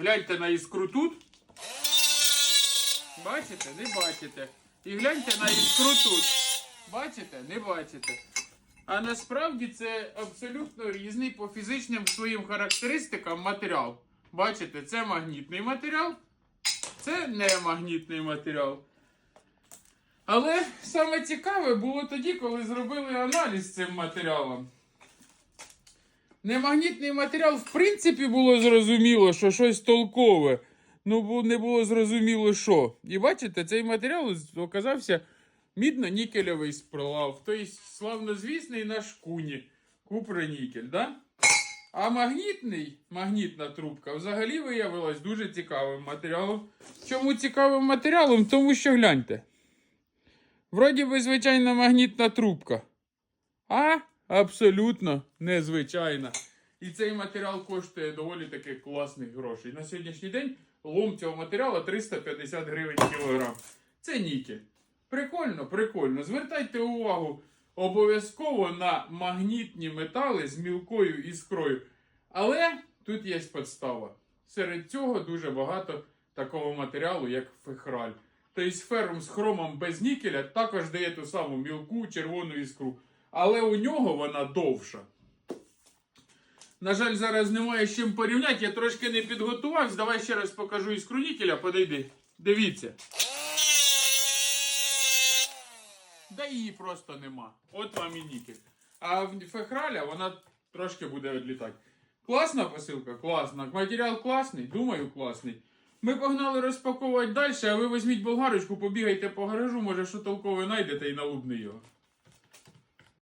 Гляньте на іскру тут. Бачите? Не бачите. І гляньте на іскру тут. Бачите? Не бачите. А насправді це абсолютно різний по фізичним своїм характеристикам матеріал. Бачите, це магнітний матеріал, це не магнітний матеріал. Але саме цікаве було тоді, коли зробили аналіз цим матеріалом. Немагнітний матеріал, в принципі, було зрозуміло, що щось толкове. Ну, не було зрозуміло, що. І бачите, цей матеріал оказався мідно-нікельовий сплав. Тобто славнозвісний на шкуні. Купронікель, да? А магнітний, магнітна трубка взагалі виявилась дуже цікавим матеріалом. Чому цікавим матеріалом? Тому що гляньте. Вроді би звичайна магнітна трубка. А абсолютно незвичайна. І цей матеріал коштує доволі таки класних грошей. На сьогоднішній день лом цього матеріалу 350 гривень кілограм. Це нікель. Прикольно, прикольно. Звертайте увагу обов'язково на магнітні метали з мілкою іскрою. Але тут є підстава. Серед цього дуже багато такого матеріалу, як фехраль. Тобто ферум з хромом без нікеля також дає ту саму мілку червону іскру. Але у нього вона довша. На жаль, зараз немає з чим порівняти. Я трошки не підготувався. Давай ще раз покажу іскру нікеля. Подойди. Дивіться. Да її просто нема. От вам і нікель. А в фехраля вона трошки буде відлітати. Класна посилка? Класна. Матеріал класний? Думаю, класний. Ми погнали розпаковувати далі, а ви візьміть болгарочку, побігайте по гаражу, може, що толкове знайдете і налубни його.